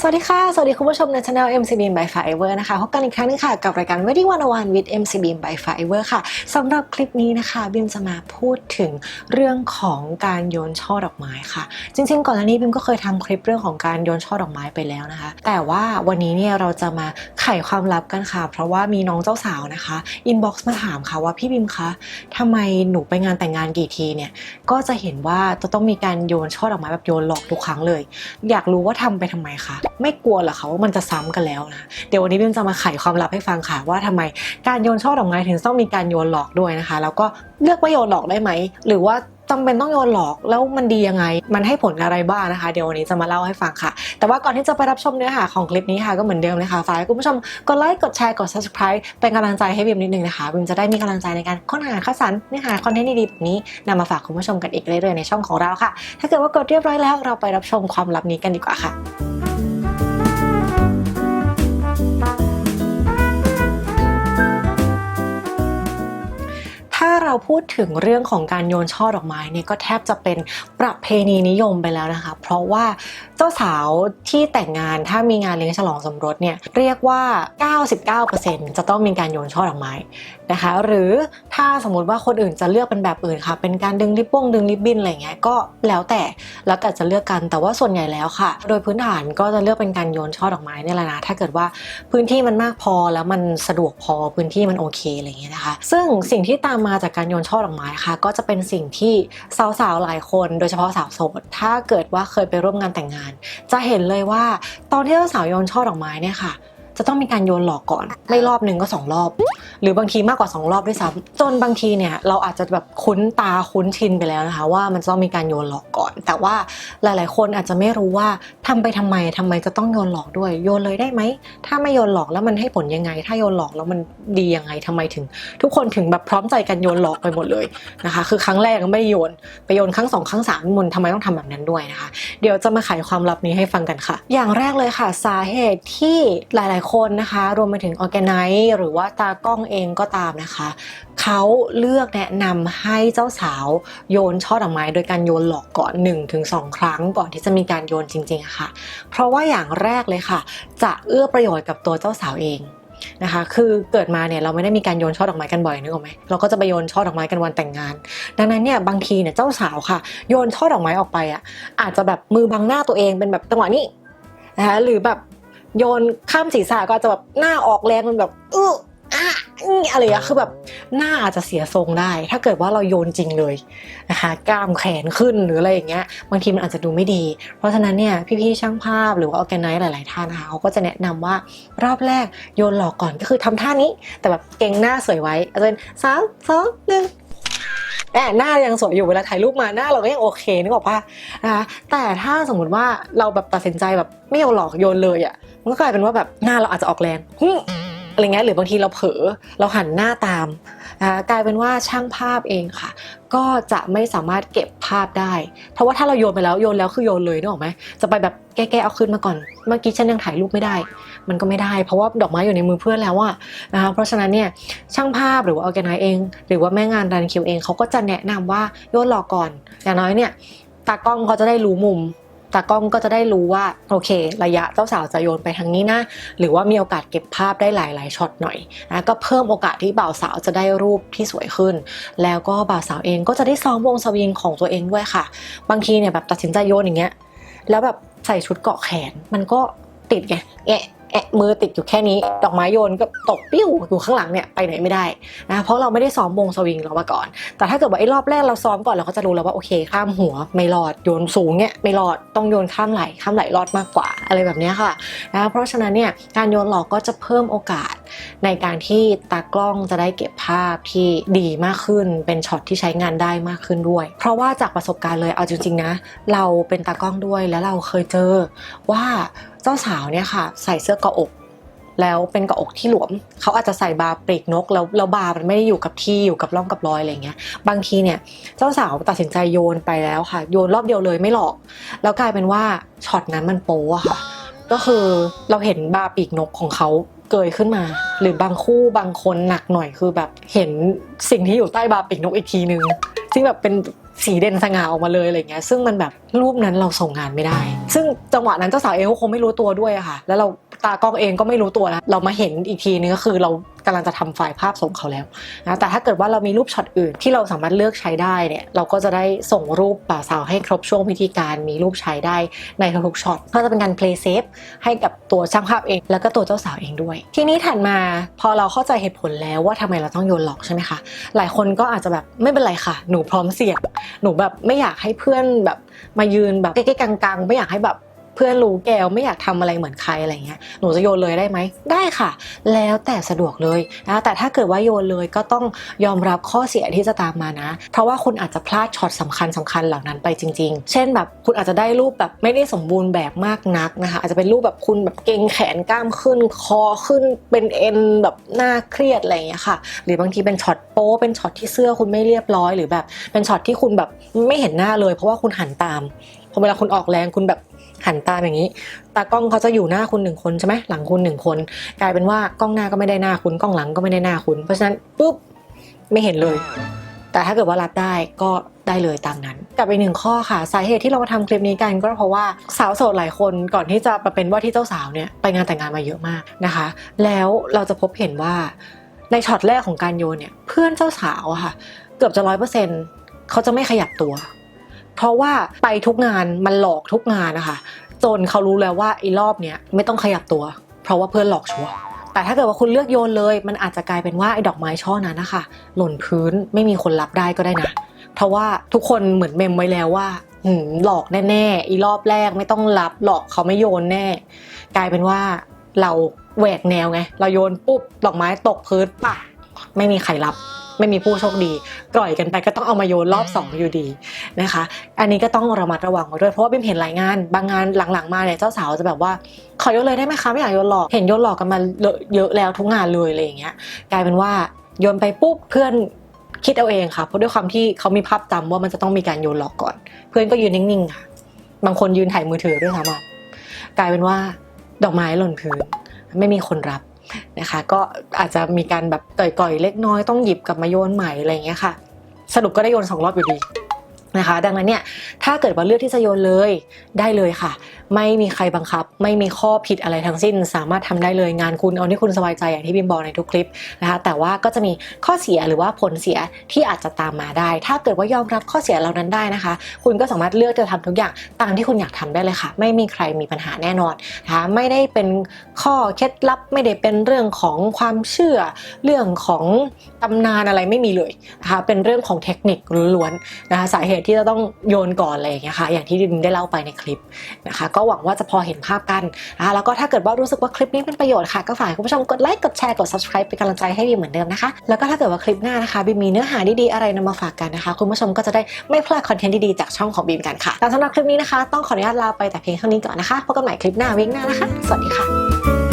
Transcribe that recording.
สวัสดีค่ะ สวัสดีคุณผู้ชมในช anel MCB by Fiverr นะคะพบกันอีกครั้งหนึงค่ะ กับรายการ Ready One One with MCB by Fiverr ค่ะสำหรับคลิปนี้นะคะบิมจะมาพูดถึงเรื่องของการโยนช่อดอกไม้ค่ะ จริง ๆ ก่อนหน้านี้บิมก็เคยทำคลิปเรื่องของการโยนช่อดอกไม้ไปแล้วนะคะ แต่ว่าวันนี้เนี่ยเราจะมาไขความลับกันค่ะ เพราะว่ามีน้องเจ้าสาวนะคะอินบ็อกซ์มาถามค่ะว่าพี่บิมคะทำไมหนูไปงานแต่งงานกี่ทีเนี่ยก็จะเห็นว่าจะต้องมีการโยนช่อดอกไม้แบบโยนหลอกทุกครั้งเลย อยากรู้ว่าทำไปทำไมคะไม่กลัวหรอคะว่ามันจะซ้ำกันแล้วนะเดี๋ยววันนี้บิมจะมาไขความลับให้ฟังค่ะว่าทำไมการโยนช่อดอกไม้ถึงต้องมีการโยนหลอกด้วยนะคะ แล้วก็เลือกว่าโยนหลอกได้ไหมหรือว่าจำเป็นต้องโยนหลอกแล้วมันดียังไง มันให้ผลอะไรบ้างนะคะ เดี๋ยววันนี้จะมาเล่าให้ฟังค่ะ แต่ว่าก่อนที่จะไปรับชมเนื้อหาของคลิปนี้ค่ะก็เหมือนเดิมเลยค่ะฝากคุณผู้ชมกดไลค์กดแชร์กด subscribe เป็นกำลังใจให้บิมนิดนึงนะคะบิมจะได้มีกำลังใจในการค้นหาคัดสรรเนื้อหาคอนเทนต์ดีๆแบบนี้นำมาฝากคุณผู้ชมกันอีกเรื่อยๆในช่องของเราค่ะ ถ้าเกิดว่ากดเรียบร้อยแล้วเราไปรับชมความลับนี้กันดีกว่าค่ะ พูดถึงเรื่องของการโยนช่อดอกไม้เนี่ยก็แทบจะเป็นประเพณีนิยมไปแล้วนะคะ เพราะว่าเจ้าสาวที่แต่งงานถ้ามีงานเลี้ยงฉลองสมรสเนี่ยเรียกว่า 99%จะต้องมีการโยนช่อดอกไม้นะคะ หรือถ้าสมมติว่าคนอื่นจะเลือกเป็นแบบอื่นค่ะ เป็นการดึงริบบ้งดึงริบบิ้นอะไรเงี้ยก็แล้วแต่แล้วแต่จะเลือกกันแต่ว่าส่วนใหญ่แล้วค่ะ โดยพื้นฐานก็จะเลือกเป็นการโยนช่อดอกไม้นี่แหละนะถ้าเกิดว่าพื้นที่มันมากพอแล้วมันสะดวกพอพื้นที่มันโอเคอะไรเงี้ยนะคะ ซึ่งสิ่งที่ตามมาจากการโยนช่อดอกไม้ค่ะ ก็จะเป็นสิ่งที่สาวๆหลายคนโดยเฉพาะสาวโสดถ้าเกิดว่าเคยไปร่วมงานแต่งงาน จะเห็นเลยว่าตอนที่สาวโยนช่อดอกไม้เนี่ยค่ะ จะต้องมีการโยนหลอกก่อน ไม่รอบหนึ่งก็สองรอบ หรือบางทีมากกว่า2รอบด้วยซ้ำจนบางทีเนี่ยเราอาจจะแบบคุ้นตาคุ้นชินไปแล้วนะคะ ว่ามันจะต้องมีการโยนหลอกก่อน แต่ว่าหลาย ๆ คนอาจจะไม่รู้ว่าทำไปทำไมทำไมจะต้องโยนหลอกด้วย โยนเลยได้ไหมถ้าไม่โยนหลอกแล้วมันให้ผลยังไง ถ้าโยนหลอกแล้วมันดียังไงทำไมถึง ทุกคนถึงแบบพร้อมใจกันโยนหลอกไปหมดเลยนะคะ คือครั้งแรกก็ไม่ได้โยนไปโยนครั้งสองครั้งสามมันทำไมต้องทำแบบนั้นด้วยนะคะ เดี๋ยวจะมาไขความลับนี้ให้ฟังกันค่ะ อย่างแรกเลยค่ะ สาเหตุที่หลาย ๆคนนะคะ รวมไปถึงออแกไนซ์หรือว่าตากล้องเองก็ตามนะคะ เขาเลือกแนะนำให้เจ้าสาวโยนช่อดอกไม้โดยการโยนหลอกก่อน 1-2 ครั้งก่อนที่จะมีการโยนจริงๆค่ะ เพราะว่าอย่างแรกเลยค่ะ จะเอื้อประโยชน์กับตัวเจ้าสาวเองนะคะ คือเกิดมาเนี่ยเราไม่ได้มีการโยนช่อดอกไม้กันบ่อยนึกออกไหมเราก็จะไปโยนช่อดอกไม้กันวันแต่งงาน ดังนั้นเนี่ยบางทีเนี่ยเจ้าสาวค่ะ โยนช่อดอกไม้ออกไปอะอาจจะแบบมือบังหน้าตัวเองเป็นแบบจังหวะนี้นะคะหรือแบบ โยนข้ามศีรษะก็จะแบบหน้าออกแรงมันแบบอื้ออะอะไรอะคือแบบหน้าอาจจะเสียทรงได้ ถ้าเกิดว่าเราโยนจริงเลยนะคะกล้ามแขนขึ้นหรืออะไรอย่างเงี้ยบางทีมันอาจจะดูไม่ดี เพราะฉะนั้นเนี่ยพี่ๆช่างภาพหรือว่าออแกไนซ์หลายๆท่านนะคะเขาก็จะแนะนำว่ารอบแรกโยนหลอกก่อนก็คือทำท่านี้ แต่แบบเก่งหน้าสวยไว้อาจจะเป็นสามสองหนึ่ง แอบหน้ายังสวยอยู่เวลาถ่ายรูปมาหน้าเราก็ยังโอเคนึกออกปะนะคะแต่ถ้าสมมติว่าเราแบบตัดสินใจแบบไม่เอาหลอกโยนเลยอะ่ะมันก็กลายเป็นว่าแบบหน้าเราอาจจะออกแรงอะไรเงี้ยหรือบางทีเราเผลอเราหันหน้าตาม นะกลายเป็นว่าช่างภาพเองค่ะ ก็จะไม่สามารถเก็บภาพได้ เพราะว่าถ้าเราโยนไปแล้วโยนแล้วคือโยนเลยนึกออกไหมจะไปแบบแก้ๆเอาขึ้นมาก่อน เมื่อกี้ฉันยังถ่ายรูปไม่ได้ มันก็ไม่ได้ เพราะว่าดอกไม้อยู่ในมือเพื่อนแล้วอะนะคะเพราะฉะนั้นเนี่ยช่างภาพหรือว่าออแกไนเอง หรือว่าแม่งานรันคิวเองเขาก็จะแนะนำว่าโยนหลอกก่อนอย่างน้อยเนี่ยตากล้องเขาจะได้รู้มุม ตากล้องก็จะได้รู้ว่าโอเค ระยะเจ้าสาวจะโยนไปทางนี้นะ หรือว่ามีโอกาสเก็บภาพได้หลาย ๆช็อตหน่อยนะก็เพิ่มโอกาสที่บ่าวสาวจะได้รูปที่สวยขึ้น แล้วก็บ่าวสาวเองก็จะได้ซ้อมวงสวิงของตัวเองด้วยค่ะ บางทีเนี่ยแบบตัดสินใจโยนอย่างเงี้ยแล้วแบบใส่ชุดเกาะแขนมันก็ติดไงแอะ แอะมือติดอยู่แค่นี้ ดอกไม้โยนก็ตกปิ้วอยู่ข้างหลังเนี่ยไปไหนไม่ได้นะเพราะเราไม่ได้ซ้อมวงสวิงเรามาก่อน แต่ถ้าเกิดว่าไอ้รอบแรกเราซ้อมก่อนเราก็จะรู้แล้วว่าโอเค ข้ามหัวไม่รอดโยนสูงเนี่ยไม่รอดต้องโยนข้ามไหลข้ามไหลรอดมากกว่าอะไรแบบนี้ค่ะนะเพราะฉะนั้นเนี่ยการโยนหลอกก็จะเพิ่มโอกาส ในการที่ตากล้องจะได้เก็บภาพที่ดีมากขึ้น เป็นช็อตที่ใช้งานได้มากขึ้นด้วย เพราะว่าจากประสบการณ์เลยเอาจริงๆนะเราเป็นตากล้องด้วยแล้วเราเคยเจอว่า จ้าสาวเนี่ยค่ะ ใส่เสื้อเกาะอก แล้วเป็นเกาะอกที่หลวม เขาอาจจะใส่บาปีกนก แล้วแล้วบามันไม่ได้อยู่กับที่อยู่กับร่องกับรอยอะไรเงี้ย บางทีเนี่ยเจ้าสาวตัดสินใจโยนไปแล้วค่ะ โยนรอบเดียวเลยไม่หลอก แล้วกลายเป็นว่าช็อตนั้นมันโป๊อะค่ะ ก็คือเราเห็นบาปีกนกของเขาเกยขึ้นมา หรือบางคู่บางคนหนักหน่อยคือแบบเห็นสิ่งที่อยู่ใต้บาปีกนกอีกทีนึงซึ่งแบบเป็น สีเด่นสง่าออกมาเลยอะไรเงี้ยซึ่งมันแบบรูปนั้นเราส่งงานไม่ได้ ซึ่งจังหวะนั้นเจ้าสาวเองก็คงไม่รู้ตัวด้วยอะค่ะ แล้วเรา ตากล้องเองก็ไม่รู้ตัวนะเรามาเห็นอีกทีนึงก็คือเรากำลังจะทำไฟล์ภาพส่งเขาแล้วนะแต่ถ้าเกิดว่าเรามีรูปช็อตอื่นที่เราสามารถเลือกใช้ได้เนี่ยเราก็จะได้ส่งรูปบ่าวสาวให้ครบช่วงพิธีการมีรูปใช้ได้ในทุกช็อตก็จะเป็นการ play safe ให้กับตัวช่างภาพเอง แล้วก็ตัวเจ้าสาวเองด้วย ทีนี้ถัดมาพอเราเข้าใจเหตุผลแล้วว่าทำไมเราต้องโยนหลอกใช่ไหมคะหลายคนก็อาจจะแบบไม่เป็นไรค่ะ หนูพร้อมเสี่ยงหนูแบบไม่อยากให้เพื่อนแบบมายืนแบบใกล้ๆกลางๆ ไม่อยากให้แบบ เพื่อนรู้แกวไม่อยากทำอะไรเหมือนใครอะไรเงี้ยหนูจะโยนเลยได้ไหมได้ค่ะ แล้วแต่สะดวกเลยนะแต่ถ้าเกิดว่าโยนเลยก็ต้องยอมรับข้อเสียที่จะตามมานะ เพราะว่าคุณอาจจะพลาดช็อตสำคัญสำคัญเหล่านั้นไปจริง ๆ เช่นแบบคุณอาจจะได้รูปแบบไม่ได้สมบูรณ์แบบมากนักนะคะอาจจะเป็นรูปแบบคุณแบบเกงแขนกล้ามขึ้น คอขึ้นเป็นเอ็นแบบหน้าเครียดอะไรอย่างเงี้ยค่ะ หรือบางทีเป็นช็อตโป๊เป็นช็อตที่เสื้อคุณไม่เรียบร้อย หรือแบบเป็นช็อตที่คุณแบบไม่เห็นหน้าเลย เพราะว่าคุณหันตาม อเวลาคุณออกแรงคุณแบบหันตามอย่างนี้ ตากล้องเขาจะอยู่หน้าคุณหนึ่งคนใช่ไหมหลังคุณหนึ่งคน กลายเป็นว่ากล้องหน้าก็ไม่ได้หน้าคุณกล้องหลังก็ไม่ได้หน้าคุณ เพราะฉะนั้นปุ๊บไม่เห็นเลย แต่ถ้าเกิดว่ารับได้ก็ได้เลยตามนั้นกลับไปหนึ่งข้อค่ะสาเหตุที่เรามาทำคลิปนี้กัน ก็เพราะว่าสาวโสดหลายคนก่อนที่จะมาเป็นว่าที่เจ้าสาวเนี่ยไปงานแต่งงานมาเยอะมากนะคะ แล้วเราจะพบเห็นว่าในช็อตแรกของการโยนเนี่ยเพื่อนเจ้าสาวอะค่ะ เกือบจะร้อยเปอร์เซ็นต์เขาจะไม่ขยับตัว เพราะว่าไปทุกงานมันหลอกทุกงานนะคะจนเขารู้แล้วว่าไอ้รอบเนี้ยไม่ต้องขยับตัว เพราะว่าเพื่อนหลอกชัวร์แต่ถ้าเกิดว่าคุณเลือกโยนเลย มันอาจจะกลายเป็นว่าไอ้ดอกไม้ช่อนั้นนะคะหล่นพื้นไม่มีคนรับได้ก็ได้นะเพราะว่าทุกคนเหมือนเมมไว้แล้วว่าหหลอกแน่ๆอีรอบแรกไม่ต้องรับหลอกเขาไม่โยนแน่ กลายเป็นว่าเราแหวกแนวไง เราโยนปุ๊บดอกไม้ตกพื้นปะ ไม่มีใครรับ ไม่มีผู้โชคดีกล่อยกันไปก็ต้องเอามาโยนรอบสองอยู่ดีนะคะ อันนี้ก็ต้องระมัดระวังไว้ด้วยเพราะว่าบิมเห็นหลายงาน บางงานหลังๆมาเนี่ยเจ้าสาวจะแบบว่าขอโยนเลยได้ไหมคะไม่อยากโยนหลอกเห็นโยนหลอกกันมาเยอะแล้วทุกงานเลยอะไรอย่างเงี้ยกลายเป็นว่าโยนไปปุ๊บเพื่อนคิดเอาเองค่ะเพราะด้วยความที่เขามีภาพจำว่ามันจะต้องมีการโยนหลอกก่อน เพื่อนก็ยืนนิ่งๆค่ะบางคนยืนถ่ายมือถือด้วยซ้ำอะกลายเป็นว่าดอกไม้หล่นพื้น ไม่มีคนรับ นะคะ ก็อาจจะมีการแบบก่อยๆเล็กน้อยต้องหยิบกลับมาโยนใหม่อะไรเงี้ยค่ะ สรุปก็ได้โยนสองรอบอยู่ดี นะคะ ดังนั้นเนี่ยถ้าเกิดว่าเลือกที่จะโยนเลยได้เลยค่ะ ไม่มีใครบังคับ ไม่มีข้อผิดอะไรทั้งสิ้น สามารถทำได้เลยงานคุณเอาที่คุณสบายใจอย่างที่บิมบอกในทุกคลิปนะคะแต่ว่าก็จะมีข้อเสียหรือว่าผลเสียที่อาจจะตามมาได้ ถ้าเกิดว่ายอมรับข้อเสียเหล่านั้นได้นะคะ คุณก็สามารถเลือกจะทำทุกอย่างตามที่คุณอยากทำได้เลยค่ะ ไม่มีใครมีปัญหาแน่นอนนะคะไม่ได้เป็นข้อเคล็ดลับไม่ได้เป็นเรื่องของความเชื่อเรื่องของตำนานอะไรไม่มีเลยนะคะเป็นเรื่องของเทคนิคล้วนๆนะคะสาเหตุที่จะต้องโยนก่อนอะไรอย่างเงี้ยค่ะอย่างที่ดิมได้เล่าไปในคลิปนะคะ ก็หวังว่าจะพอเห็นภาพกันนะคะแล้วก็ถ้าเกิดว่ารู้สึกว่าคลิปนี้เป็นประโยชน์ค่ะก็ฝากคุณผู้ชมกดไลค์กดแชร์กด subscribe เป็นกำลังใจให้บิมเหมือนเดิมนะคะ แล้วก็ถ้าเกิดว่าคลิปหน้านะคะบิมมีเนื้อหาดีๆอะไรนำมาฝากกันนะคะ คุณผู้ชมก็จะได้ไม่พลาดคอนเทนต์ดีๆจากช่องของบิมกันค่ะแต่สำหรับคลิปนี้นะคะ ต้องขออนุญาตลาไปแต่เพียงเท่านี้ก่อนนะคะพบกันใหม่คลิปหน้าวิ่งหน้านะคะ สวัสดีค่ะ